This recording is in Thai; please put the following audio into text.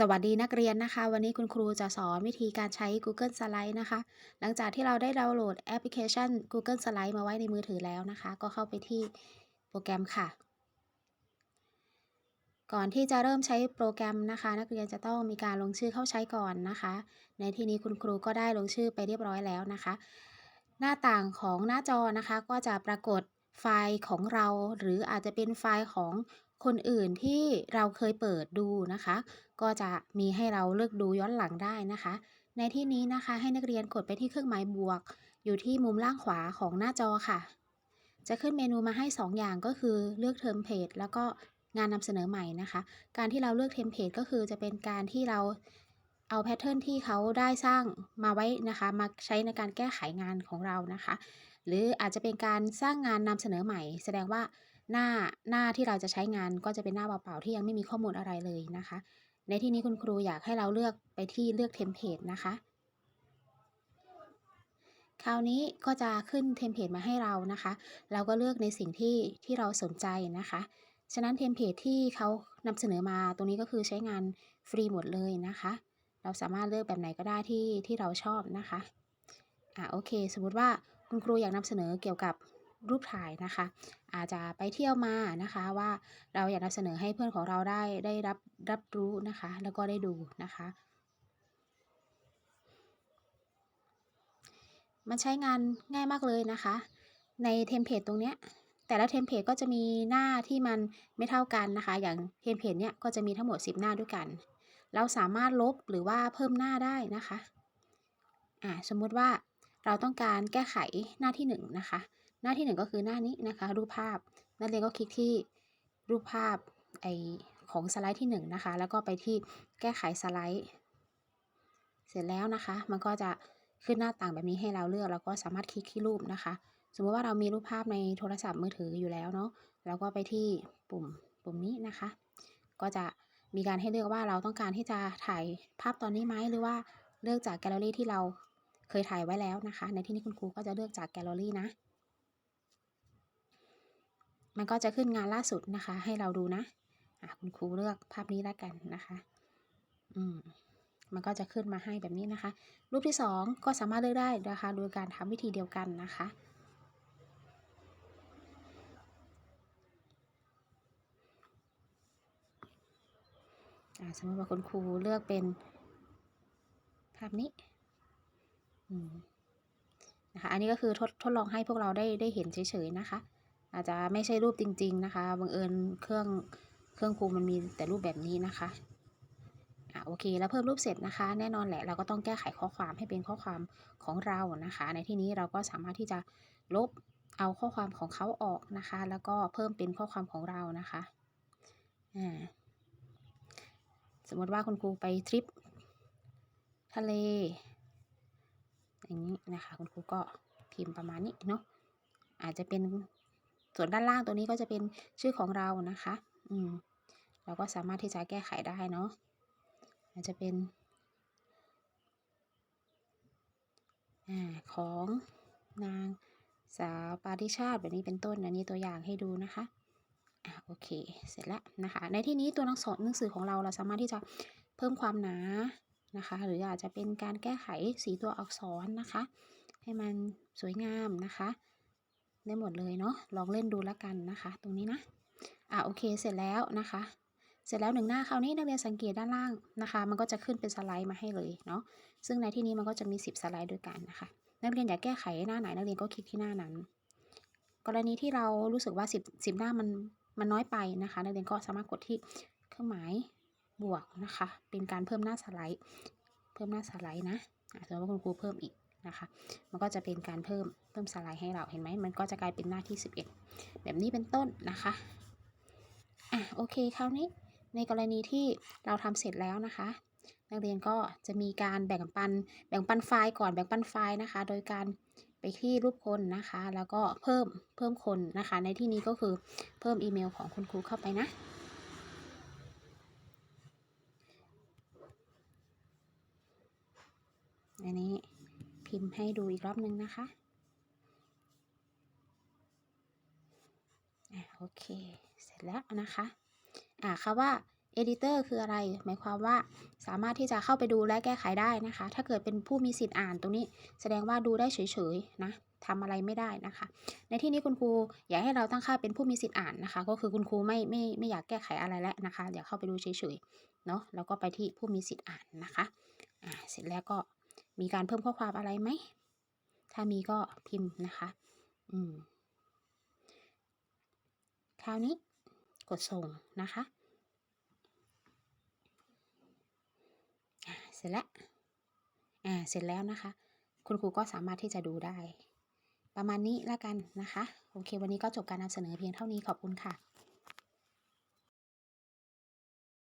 สวัสดีนักเรียนนะคะ วันนี้คุณครูจะสอนวิธีการใช้ Google Slide นะคะ หลังจากที่เราได้ดาวน์โหลดแอปพลิเคชัน Google Slide มาไว้ในมือถือแล้วนะคะ ก็เข้าไปที่โปรแกรมค่ะ ก่อนที่จะเริ่มใช้โปรแกรมนะคะ นักเรียนจะต้องมีการลงชื่อเข้าใช้ก่อนนะคะ ในที่นี้คุณครูก็ได้ลงชื่อไปเรียบร้อยแล้วนะคะ หน้าต่างของหน้าจอนะคะก็จะปรากฏไฟล์ของเรา หรืออาจจะเป็นไฟล์ของ คนอื่นที่เราเคยเปิดดูนะคะ ก็จะมีให้เราเลือกดูย้อนหลังได้นะคะ ในที่นี้นะคะให้นักเรียนกดไปที่เครื่องหมายบวก อยู่ที่มุมล่างขวาของหน้าจอค่ะ จะขึ้นเมนูมาให้ 2 อย่างก็คือเลือกเทมเพลตแล้วก็งานนำเสนอใหม่นะคะ การที่เราเลือกเทมเพลตก็คือจะเป็นการที่เราเอาแพทเทิร์นที่เขาได้สร้างมาไว้นะคะ มาใช้ในการแก้ไขงานของเรานะคะ หรืออาจจะเป็นการสร้างงานนำเสนอใหม่ แสดงว่า หน้าหน้าที่เราจะใช้งานก็จะเป็นหน้าเปล่าๆที่ยังไม่มีข้อมูลอะไรเลยนะคะ ในที่นี้คุณครูอยากให้เราเลือกไปที่เลือกเทมเพลตนะคะ คราวนี้ก็จะขึ้นเทมเพลตมาให้เรานะคะ เราก็เลือกในสิ่งที่ที่เราสนใจนะคะ ฉะนั้นเทมเพลตที่เขานำเสนอมาตรงนี้ก็คือใช้งานฟรีหมดเลยนะคะ เราสามารถเลือกแบบไหนก็ได้ที่ที่เราชอบนะคะอ่าโอเค สมมุติว่าคุณครูอยากนำเสนอเกี่ยวกับ รูปถ่ายนะคะ อาจจะไปเที่ยวมานะคะ ว่าเราอยากนำเสนอให้เพื่อนของเราได้ได้รับรับรู้นะคะ แล้วก็ได้ดูนะคะมันใช้งานง่ายมากเลยนะคะ ในเทมเพลตตรงเนี้ยแต่ละเทมเพลตก็จะมีหน้าที่มันไม่เท่ากันนะคะ อย่างเทมเพลตเนี้ยก็จะมีทั้งหมด 10 หน้าด้วยกัน เราสามารถลบหรือว่าเพิ่มหน้าได้นะคะอ่าสมมุติว่าเราต้องการแก้ไขหน้าที่ 1 นะคะ น้าที่ 1 ก็คือหน้านี้นะคะ รูปภาพ นักเรียนก็คลิกที่รูปภาพไอของสไลด์ที่ 1 นะคะ แล้วก็ไปที่แก้ไขสไลด์ เสร็จแล้วนะคะ มันก็จะขึ้นหน้าต่างแบบนี้ให้เราเลือก แล้วก็สามารถคลิกที่รูปนะคะ สมมติว่าเรามีรูปภาพในโทรศัพท์มือถืออยู่แล้วเนาะแล้วก็ไปที่ปุ่มปุ่มนี้นะคะ ก็จะมีการให้เลือกว่าเราต้องการที่จะถ่ายภาพตอนนี้ไหมหรือว่าเลือกจากแกลเลอรี่ที่เราเคยถ่ายไว้แล้วนะคะ ในที่นี้คุณครูก็จะเลือกจากแกลเลอรี่นะ มันก็จะขึ้นงานล่าสุดนะคะ ให้เราดูนะะคุณครูเลือกภาพนี้แล้วกันนะคะ อืมมันก็จะขึ้นมาให้แบบนี้นะคะ รูปที่ 2 ก็สามารถเลือกได้นะคะโดยการทำวิธีเดียวกันนะคะ สมมติว่าคุณครูเลือกเป็นภาพนี้นะคะ อันนี้ก็คือทดทดลองให้พวกเราได้ได้เห็นเฉยๆนะคะ อาจจะไม่ใช่รูปจริง ๆ นะคะ บังเอิญเครื่องเครื่องครูมันมีแต่รูปแบบนี้นะคะอะโอเค แล้วเพิ่มรูปเสร็จนะคะ แน่นอนแหละ เราก็ต้องแก้ไขข้อความให้เป็นข้อความของเรานะคะ ในที่นี้เราก็สามารถที่จะลบเอาข้อความของเขาออกนะคะ แล้วก็เพิ่มเป็นข้อความของเรานะคะอ่าสมมติว่าคุณครูไปทริปทะเลอย่างนี้นะคะ คุณครูก็พิมพ์ประมาณนี้เนาะอาจจะเป็น ส่วนด้านล่างตัวนี้ก็จะเป็นชื่อของเรานะคะ อืม เราก็สามารถที่จะแก้ไขได้เนาะอาจจะเป็นอของนางสาวปาริชาติแบบนี้เป็นต้น อันนี้ตัวอย่างให้ดูนะคะอ่าโอเค เสร็จแล้วนะคะ ในที่นี้ตัวหนังสือหนังสือของเราเราสามารถที่จะเพิ่มความหนานะคะ หรืออาจจะเป็นการแก้ไขสีตัวอักษรนะคะ ให้มันสวยงามนะคะ ได้หมดเลยเนาะลองเล่นดูแล้วกันนะคะ ตรงนี้นะอ่าโอเคเสร็จแล้วนะคะ เสร็จแล้วหนึ่งหน้าคราวนี้นักเรียนสังเกตด้านล่างนะคะ มันก็จะขึ้นเป็นสไลด์มาให้เลยเนาะซึ่งในที่นี้มันก็จะมี 10 สไลด์ด้วยกันนะคะ นักเรียนอยากแก้ไขหน้าไหนนักเรียนก็คลิกที่หน้านั้น กรณีที่เรารู้สึกว่า 10 10หน้ามันมันน้อยไปนะคะ นักเรียนก็สามารถกดที่เครื่องหมายบวกนะคะ เป็นการเพิ่มหน้าสไลด์ เพิ่มหน้าสไลด์นะสมมติว่าคุณครูเพิ่มอีก นะคะ มันก็จะเป็นการเพิ่มเพิ่มสไลด์ให้เราเห็นไหมมันก็จะกลายเป็นหน้าที่ 11 แบบนี้เป็นต้นนะคะอะโอเคคราวนี้ในกรณีที่เราทำเสร็จแล้วนะคะ นักเรียนก็จะมีการแบ่งปันแบ่งปันไฟล์ก่อนแบ่งปันไฟล์นะคะ โดยการไปที่รูปคนนะคะ แล้วก็เพิ่มเพิ่มคนนะคะ ในที่นี้ก็คือเพิ่มอีเมลของคุณครูเข้าไปนะอันนี้ พิมพ์ให้ดูอีกรอบนึงนะคะอะโอเค เสร็จแล้วนะคะ อ่าคำว่า editor คืออะไร หมายความว่าสามารถที่จะเข้าไปดูและแก้ไขได้นะคะ ถ้าเกิดเป็นผู้มีสิทธิ์อ่านตรงนี้ แสดงว่าดูได้เฉยๆนะทำอะไรไม่ได้นะคะ ในที่นี้คุณครูอยากให้เราตั้งค่าเป็นผู้มีสิทธิ์อ่านนะคะ ก็คือคุณครูไม่ไม่ไม่อยากแก้ไขอะไรแล้วนะคะอยากเข้าไปดูเฉยๆเนาะแล้วก็ไปที่ผู้มีสิทธิ์อ่านนะคะ อ่าเสร็จแล้วก็ มีการเพิ่มข้อความอะไรไหม ถ้ามีก็พิมพ์นะคะ อืม คราวนี้กดส่งนะคะเสร็จแล้ว อ่า เสร็จแล้วนะคะ คุณครูก็สามารถที่จะดูได้ ประมาณนี้ล้วกันนะคะ โอเค วันนี้ก็จบการนำเสนอเพียงเท่านี้ขอบคุณค่ะ